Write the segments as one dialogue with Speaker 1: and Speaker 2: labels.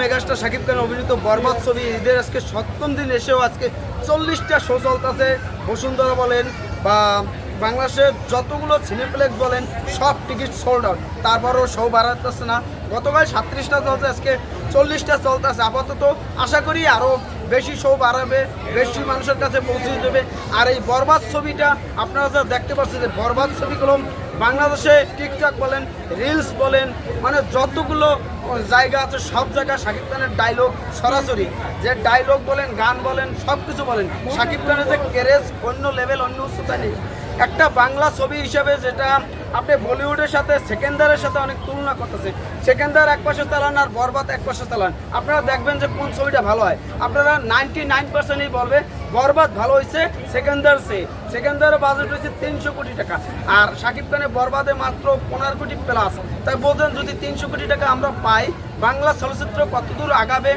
Speaker 1: Megastar Shakib Khan অভিনীত বরবাদ ছবি ঈদের আজকে সপ্তম দিন এসেও আজকে চল্লিশটা শো চলতেছে। বসুন্ধরা বলেন বা বাংলাদেশের যতগুলো সিনেপ্লেক্স বলেন, সব টিকিট সোল্ড আউট তারপরও শো বাড়াতেছে না। গতকাল সাতত্রিশটা চলছে, আজকে চল্লিশটা চলতেছে। আপাতত আশা করি আরও বেশি শো বাড়াবে, বেশি মানুষের কাছে পৌঁছে দেবে। আর এই বরবাদ ছবিটা আপনারা যা দেখতে পাচ্ছেন যে বরবাদ ছবিগুলো বাংলাদেশে টিকটক বলেন, রিলস বলেন মানে যতগুলো জায়গা আছে, সব জায়গায় শাকিব খানের ডায়লগ সরাসরি। যে ডায়লগ বলেন, গান বলেন সব কিছু বলেন, শাকিব খানের যে ক্যারেজ অন্য লেভেল অন্য উচ্চতা নেই। একটা বাংলা ছবি হিসেবে যেটা আপনি বলিউডের সাথে সেকেন্দারের সাথে অনেক তুলনা করতেছে। সেকেন্দার এক পাশে চালান আর বরবাদ এক পাশে চালান। আপনারা দেখবেন যে কোন ছবিটা ভালো হয়। আপনারা নাইনটি নাইন পার্সেন্টই বলবে, বরবাদ ভালো হয়েছে সেকেন্দার সে সেকেন্দারের বাজেট হয়েছে তিনশো কোটি টাকা। আর শাকিব খানের বরবাদে মাত্র পনেরো কোটি প্লাস তাই বলছেন, যদি তিনশো কোটি টাকা আমরা পাই, বাংলা চলচ্চিত্র কতদূর আগাবে?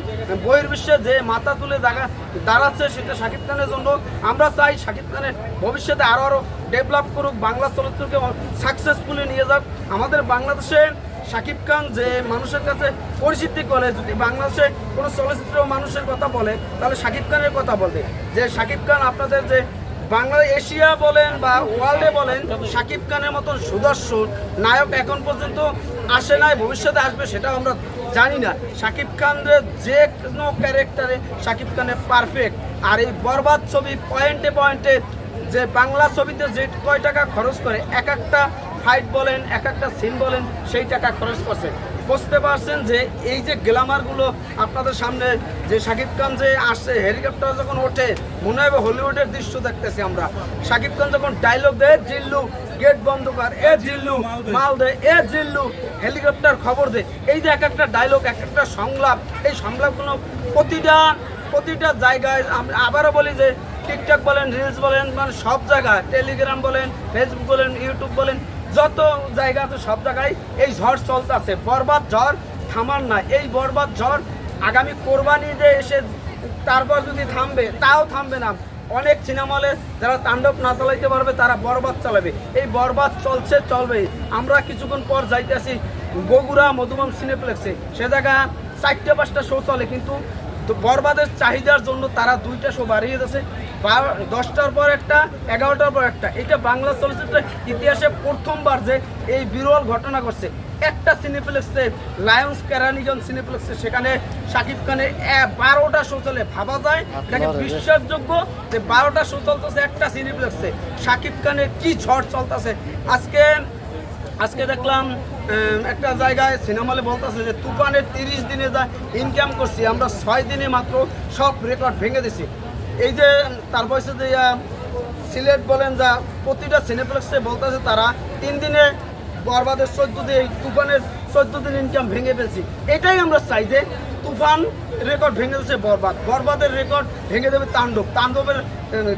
Speaker 1: বহির্বিশ্বে যে মাথা তুলে দাগা দাঁড়াচ্ছে সেটা শাকিব খানের জন্য আমরা চাই শাকিব খানের ভবিষ্যতে আরও আরও ডেভেলপ করুক বাংলা চলচ্চিত্রকে। সাকসেসফুলি নিয়ে যাক। আমাদের বাংলাদেশে শাকিব খান যে মানুষের কাছে পরিচিতি করে, যদি বাংলাদেশে কোনো চলচ্চিত্র মানুষের কথা বলে, তাহলে শাকিব খানের কথা বলবে যে শাকিব খান আপনাদের যে বাংলা এশিয়া বলেন বা ওয়ার্ল্ডে বলেন শাকিব খানের মতন সুদর্শন নায়ক এখন পর্যন্ত আসে নাই, ভবিষ্যতে আসবে সেটা আমরা জানি না। শাকিব খানের যে কোনো ক্যারেক্টারে শাকিব খানের পারফেক্ট আর এই বরবাদ ছবি পয়েন্টে পয়েন্টে যে বাংলা ছবিতে যে কয় টাকা খরচ করে, এক একটা ফাইট বলেন, এক একটা সিন বলেন, সেই টাকা খরচ করছে। বুঝতে পারছেন যে এই যে গ্ল্যামারগুলো আপনাদের সামনে, যে শাকিব খান যে আসছে হেলিকপ্টার যখন ওঠে, মনে হবে হলিউডের দৃশ্য দেখতেছি আমরা। শাকিব খান যখন ডায়লগ দেয়, জিল্লু গেট বন্ধ কর, এ জিল্লু, মাল দে, এ জিল্লু হেলিকপ্টার খবর দে। এই যে এক একটা ডায়লগ এক একটা সংলাপ, এই সংলাপগুলো প্রতিটা প্রতিটা জায়গায় আবারও বলি যে টিকটক বলেন রিলস বলেন মানে সব জায়গায় টেলিগ্রাম বলেন ফেসবুক বলেন ইউটিউব বলেন, যত জায়গা আছে সব জায়গায় এই ঝড় চলতে আছে বরবাদ ঝড় থামার না এই বরবাদ ঝড় আগামী কোরবানি ঈদে এসে তারপর যদি থামবে, তাও থামবে না। অনেক সিনেমা হলে যারা তাণ্ডব না চালাইতে পারবে, তারা বরবাদ চালাবে। এই বরবাদ চলছে চলবে আমরা কিছুক্ষণ পর যাইতেছি বগুড়া মধুবন সিনেপ্লেক্সে সে জায়গা চারটে পাঁচটা শো চলে, কিন্তু তো বরবাদের চাহিদার জন্য তারা দুইটা শো বাড়িয়ে দিয়েছে। দশটার পর একটা এগারোটার পর একটা। এটা বাংলা চলচ্চিত্রের ইতিহাসে প্রথমবার যে এই বিরল ঘটনা ঘটছে। একটা সিনেপ্লেক্সে লায়ন্স কেরানিগঞ্জ সিনেপ্লেক্সে সেখানে শাকিব খানের বারোটা শো চলে ভাবা যায়? এটাকে বিশ্বাসযোগ্য যে বারোটা শো চলতেছে একটা সিনেপ্লেক্সে? শাকিব খানের কি ঝড় চলতেছে? আজকে আজকে দেখলাম একটা জায়গায় সিনেমালে বলতেছে যে তুফানের তিরিশ দিনে যা ইনকাম করছি, আমরা ছয় দিনে মাত্র সব রেকর্ড ভেঙে দিছি। এই যে, তার বয়সে যে সিলেট বলেন যা, প্রতিটা সিনেপ্লেক্সে বলতেছে তারা তিন দিনে বরবাদের চোদ্দ দিয়ে তুফানের চোদ্দ দিন ইনকাম ভেঙে ফেলছি। এটাই আমরা চাই যে তুফান রেকর্ড ভেঙে দিচ্ছে বরবাদ। বরবাদের রেকর্ড ভেঙে দেবে তাণ্ডব। তাণ্ডবের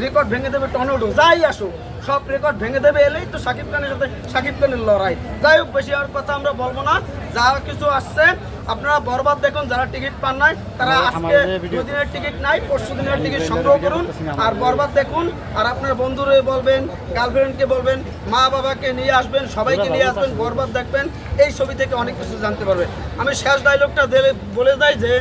Speaker 1: রেকর্ড ভেঙে দেবে টর্নেডো যাই আসুক, সব রেকর্ড ভেঙে দেবে এলেই তো সাকিব খানের সাথে সাকিব খানের লড়াই। যাই হোক, বেশি হওয়ার কথা আমরা বলব না। যা কিছু আসছে আপনারা বরবাদ দেখুন যারা টিকিট পান নাই তারা আজকে দুদিনের টিকিট নাই পরশু দিনের টিকিট সংগ্রহ করুন আর বরবাদ দেখুন। আর আপনার বন্ধুরে বলবেন গার্লফ্রেন্ডকে বলবেন মা বাবাকে নিয়ে আসবেন সবাইকে নিয়ে আসবেন বরবাদ দেখবেন এই ছবি থেকে অনেক কিছু জানতে পারবে আমি শেষ ডায়লগটা দিলে বলে যাই যে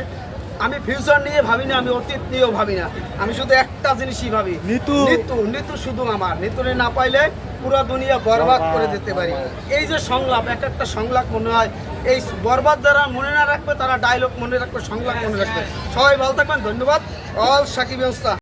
Speaker 1: আমি ফিউচার নিয়ে ভাবি না আমি অতীত নিয়েও ভাবি না আমি শুধু একটা জিনিসই ভাবি।
Speaker 2: নিতু।
Speaker 1: নিতু নিতু শুধু আমার। নিতুরে না পাইলে পুরো দুনিয়া বরবাদ করে দিতে পারি। এই যে সংলাপ এক একটা সংলাপ মনে হয় এই বরবাদ যারা মনে না রাখবে তারা ডায়লগ মনে রাখবে সংলাপ মনে রাখবে। সবাই ভালো থাকবেন ধন্যবাদ। অল সাকিব ব্যবস্থা।